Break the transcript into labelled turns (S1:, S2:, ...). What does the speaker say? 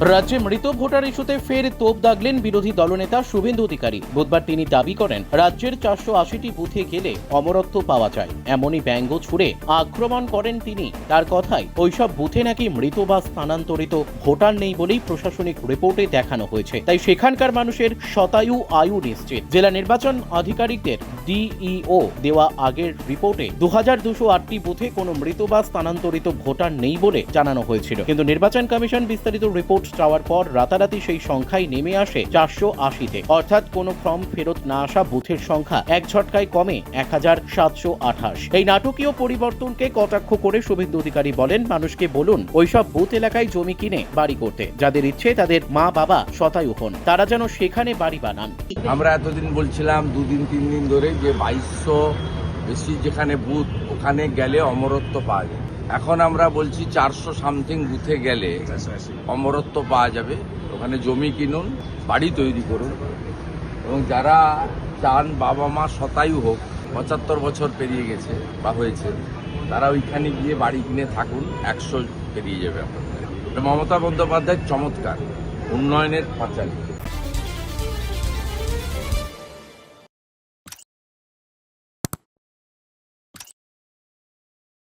S1: রাজ্যে মৃত ভোটার ইস্যুতে ফের তোপ দাগলেন বিরোধী দলনেতা শুভেন্দু অধিকারী। বুধবার তিনি দাবি করেন, রাজ্যের চারশো আশিটি বুথে গেলে অমরত্ব পাওয়া যায়। এমনই ব্যঙ্গ ছুড়ে আক্রমণ করেন তিনি। তার কথায়, ওইসব বুথে নাকি মৃত বা স্থানান্তরিত ভোটার নেই বলেই প্রশাসনিক রিপোর্টে দেখানো হয়েছে। তাই সেখানকার মানুষের শতায়ু আয়ু নিশ্চিত। জেলা নির্বাচন আধিকারিকদের ডিইও দেওয়া আগের রিপোর্টে দু হাজার দুশো আটটি বুথে কোনো মৃত বা স্থানান্তরিত ভোটার নেই বলে জানানো হয়েছিল। কিন্তু নির্বাচন কমিশন বিস্তারিত রিপোর্ট চাওয়ার পর রাতারাতি সেই সংখ্যাই নেমে আসে চারশো আশিতে। অর্থাৎ কোনো ফর্ম ফেরত না আসা বুথের সংখ্যা এক ঝটকায় কমে এক হাজার সাতশো আঠাশ। এই নাটকীয় পরিবর্তনকে কটাক্ষ করে শুভেন্দু অধিকারী বলেন, মানুষকে বলুন, ওইসব বুথ এলাকায় জমি কিনে বাড়ি করতে। যাদের ইচ্ছে তাদের মা বাবা শতায়ু হন, তারা যেন সেখানে বাড়ি বানান।
S2: আমরা এতদিন বলছিলাম, দুদিন তিন দিন ধরে যে বাইশশো বেশি যেখানে বুথ, ওখানে গেলে অমরত্ব পাওয়া যায়। এখন আমরা বলছি চারশো সামথিং বুথে গেলে অমরত্ব পাওয়া যাবে। ওখানে জমি কিনুন, বাড়ি তৈরি করুন। এবং যারা চান বাবা মা শতায়ু হোক, পঁচাত্তর বছর পেরিয়ে গেছে বা হয়েছে, তারা ওইখানে গিয়ে বাড়ি কিনে থাকুন, একশো পেরিয়ে যাবে আপনাদের। মমতা বন্দ্যোপাধ্যায়ের চমৎকার, উন্নয়নের পাঁচালী।